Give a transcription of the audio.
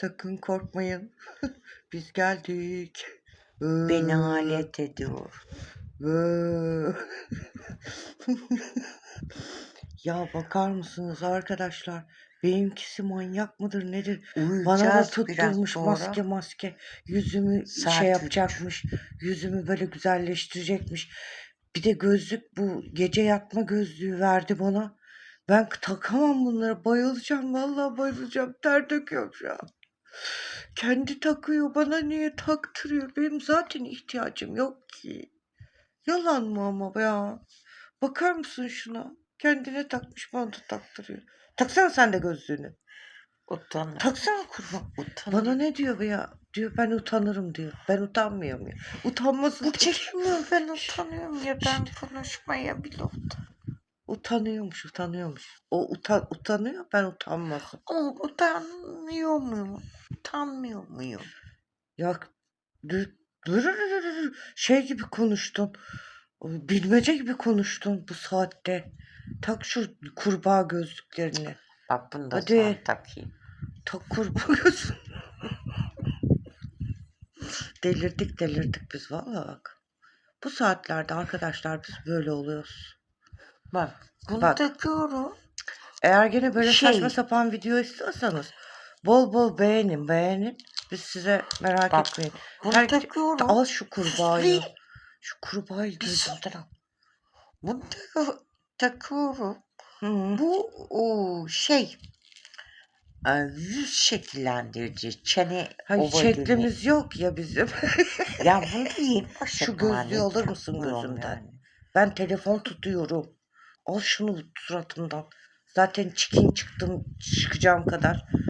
Sakın korkmayın. Biz geldik. Beni alet ediyor. ya bakar mısınız arkadaşlar? Benimkisi manyak mıdır nedir? Bana da Uyuyacağız tutturmuş sonra. maske maske. Yüzümü Saat şey üç. yapacakmış. Yüzümü böyle güzelleştirecekmiş. Bir de gözlük bu gece yatma gözlüğü verdi bana. Ben takamam bunları. Bayılacağım. Vallahi bayılacağım. Ter döküyorum şu an. Kendi takıyor. Bana niye taktırıyor? Benim zaten ihtiyacım yok ki. Yalan mı ama ya? Bakar mısın şuna? Kendine takmış bana da taktırıyor. Taksana sen de gözlüğünü. Utanır. Taksana kurban. Utanır. Bana ne diyor bu ya? Diyor ben utanırım diyor. Ben utanmıyorum ya. Utanmasın. Bu çekmiyor ben utanıyorum ya ben konuşmaya bile utanıyorum. Utanıyormuş, utanıyormuş. O utan, utanıyor, ben utanmasın. Ama utanmıyor muyum? Utanmıyor muyum? Ya şey gibi konuştun. Bilmece gibi konuştun bu saatte. Tak şu kurbağa gözlüklerini. Bak bunu da Hadi. takayım. Tak kurbağa gözlük. delirdik delirdik biz valla bak. Bu saatlerde arkadaşlar biz böyle oluyoruz. Bak bunu Bak. takıyorum. Eğer gene böyle Şey- saçma sapan video istiyorsanız bol bol beğenin beğenin. Biz size merak Bak, etmeyin. Bunu Her- takıyorum. Al şu kurbağayı. Şu kurbağayı gözümden al. Bunu takı- takıyorum. Hı hı. Bu o şey e, yüz şekillendirici çene Hayır şeklimiz yok ya bizim. Ya bunu yeni Şu gözlüğü alır mısın gözümden? yani. Ben telefon tutuyorum. Al şunu suratımdan. Zaten çikin çıktım çıkacağım kadar.